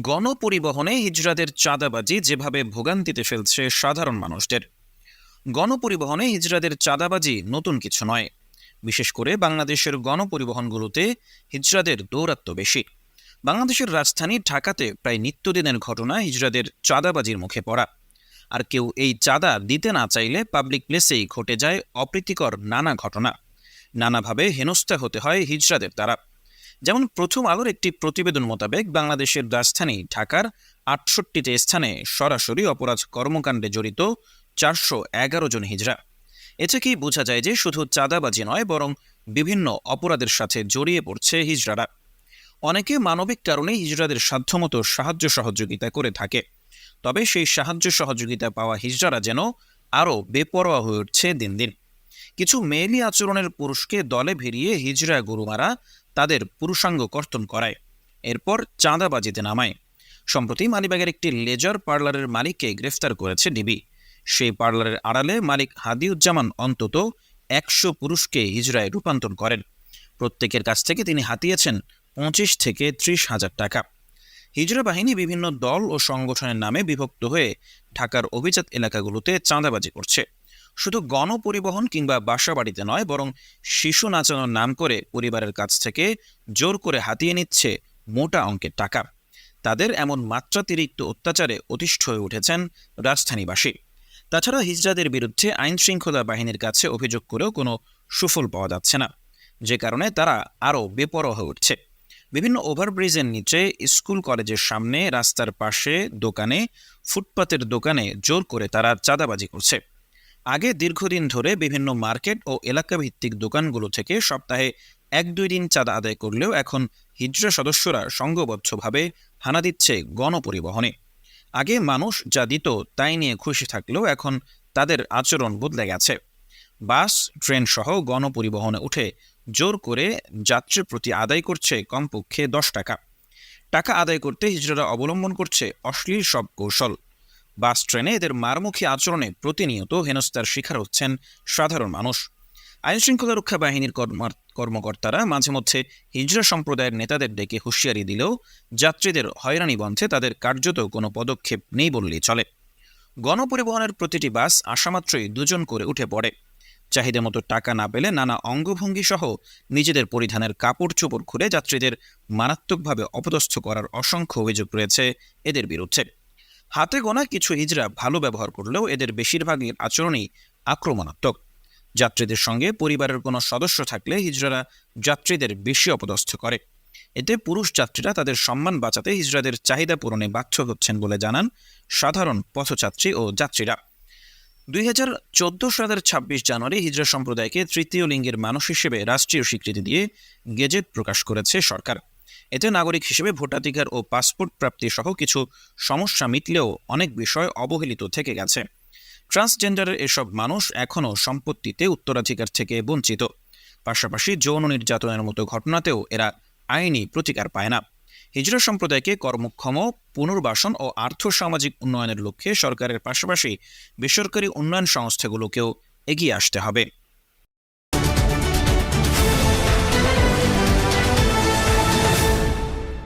গণপরিবহনে হিজড়াদের চাঁদাবাজি যেভাবে ভোগান্তিতে ফেলছে সাধারণ মানুষদের। গণপরিবহনে হিজড়াদের চাঁদাবাজি নতুন কিছু নয়। বিশেষ করে বাংলাদেশের গণপরিবহনগুলোতে হিজড়াদের দৌরাত্ম্য বেশি। বাংলাদেশের রাজধানী ঢাকাতে প্রায় নিত্যদিনের ঘটনা হিজড়াদের চাঁদাবাজির মুখে পড়া। আর কেউ এই চাঁদা দিতে না চাইলে পাবলিক প্লেসেই ঘটে যায় অপ্রীতিকর নানা ঘটনা। নানাভাবে হেনস্থা হতে হয় হিজড়াদের দ্বারা। যেমন প্রথম আলোর একটি প্রতিবেদন মোতাবেক বাংলাদেশের রাজধানী ঢাকার আটষট্টিতে স্থানে সরাসরি অপরাধ কর্মকাণ্ডে জড়িত চারশো এগারো জন হিজড়া। এ থেকেই বোঝা যায় যে শুধু চাঁদাবাজি নয়, বরং বিভিন্ন অপরাধের সাথে জড়িয়ে পড়ছে হিজড়ারা। অনেকে মানবিক কারণে হিজড়াদের সাধ্যমতো সাহায্য সহযোগিতা করে থাকে। তবে সেই সাহায্য সহযোগিতা পাওয়া হিজড়ারা যেন আরও বেপরোয়া হয়ে উঠছে দিন দিন। কিছু মেয়েলি আচরণের পুরুষকে দলে ভিড়িয়ে হিজড়া গুরুমারা তাদের পুরুষাঙ্গ কর্তন করায়। এরপর চাঁদাবাজিতে নামায়। সম্প্রতি মালিবাগের একটি লেজার পার্লারের মালিককে গ্রেফতার করেছে ডিবি। সেই পার্লারের আড়ালে মালিক হাদিউজ্জামান অন্তত একশো পুরুষকে হিজড়ায় রূপান্তর করেন। প্রত্যেকের কাছ থেকে তিনি হাতিয়েছেন পঁচিশ থেকে ত্রিশ হাজার টাকা। হিজড়া বাহিনী বিভিন্ন দল ও সংগঠনের নামে বিভক্ত হয়ে ঢাকার অভিজাত এলাকাগুলোতে চাঁদাবাজি করছে। শুধু গণপরিবহন কিংবা বাসাবাড়িতে নয়, বরং শিশু নাচানোর নাম করে পরিবারের কাছ থেকে জোর করে হাতিয়ে নিচ্ছে মোটা অঙ্কের টাকা। তাদের এমন মাত্রাতিরিক্ত অত্যাচারে অতিষ্ঠ হয়ে উঠেছেন রাজধানীবাসী। তাছাড়া হিজড়াদের বিরুদ্ধে আইন শৃঙ্খলা বাহিনীর কাছে অভিযোগ করেও কোনো সুফল পাওয়া যাচ্ছে না। যে কারণে তারা আরও বেপরোয়া হয়ে উঠছে। বিভিন্ন ওভারব্রিজের নিচে স্কুল কলেজের সামনে রাস্তার পাশে দোকানে, ফুটপাতের দোকানে জোর করে তারা চাঁদাবাজি করছে। আগে দীর্ঘদিন ধরে বিভিন্ন মার্কেট ও এলাকাভিত্তিক দোকানগুলো থেকে সপ্তাহে এক দুই দিন চাঁদা আদায় করলেও এখন হিজড়া সদস্যরা সংঘবদ্ধভাবে হানা দিচ্ছে গণপরিবহনে। আগে মানুষ যা দিত তাই নিয়ে খুশি থাকলেও এখন তাদের আচরণ বদলে গেছে। বাস ট্রেন সহ গণপরিবহনে উঠে জোর করে যাত্রীর প্রতি আদায় করছে কমপক্ষে দশ টাকা। টাকা আদায় করতে হিজড়ারা অবলম্বন করছে অশ্লীল সব কৌশল। বাস, ট্রেনে এদের মারমুখী আচরণে প্রতিনিয়ত হেনস্থার শিকার হচ্ছেন সাধারণ মানুষ। আইনশৃঙ্খলা রক্ষা বাহিনীর কর্মকর্তারা মাঝে মধ্যে হিজড়া সম্প্রদায়ের নেতাদের ডেকে হুঁশিয়ারি দিলেও যাত্রীদের হয়রানি বন্ধে তাদের কার্যত কোনো পদক্ষেপ নেই বললেই চলে। গণপরিবহনের প্রতিটি বাস আসামাত্রই দুজন করে উঠে পড়ে। চাহিদা মতো টাকা না পেলে নানা অঙ্গভঙ্গি সহ নিজেদের পরিধানের কাপড় চোপড় খুলে যাত্রীদের মারাত্মকভাবে অপদস্থ করার অসংখ্য অভিযোগ রয়েছে এদের বিরুদ্ধে। হাতে গোনা কিছু হিজড়া ভালো ব্যবহার করলেও এদের বেশিরভাগই আচরণই আক্রমণাত্মক। যাত্রীদের সঙ্গে পরিবারের কোনো সদস্য থাকলে হিজড়ারা যাত্রীদের বেশি অপদস্থ করে। এতে পুরুষ যাত্রীরা তাদের সম্মান বাঁচাতে হিজড়াদের চাহিদা পূরণে বাধ্য হচ্ছেন বলে জানান সাধারণ পথযাত্রী ও যাত্রীরা। দুই হাজার চোদ্দ সালের ছাব্বিশ জানুয়ারি হিজড়া সম্প্রদায়কে তৃতীয় লিঙ্গের মানুষ হিসেবে রাষ্ট্রীয় স্বীকৃতি দিয়ে গেজেট প্রকাশ করেছে সরকার। এতে নাগরিক হিসেবে ভোটাধিকার ও পাসপোর্ট প্রাপ্তি সহ কিছু সমস্যা মিটলেও অনেক বিষয় অবহেলিত থেকে গেছে। ট্রান্সজেন্ডারের এসব মানুষ এখনও সম্পত্তিতে উত্তরাধিকার থেকে বঞ্চিত। পাশাপাশি যৌন নির্যাতনের মতো ঘটনাতেও এরা আইনি প্রতিকার পায় না। হিজড়া সম্প্রদায়কে কর্মক্ষম, পুনর্বাসন ও আর্থ সামাজিক উন্নয়নের লক্ষ্যে সরকারের পাশাপাশি বেসরকারি উন্নয়ন সংস্থাগুলোকেও এগিয়ে আসতে হবে।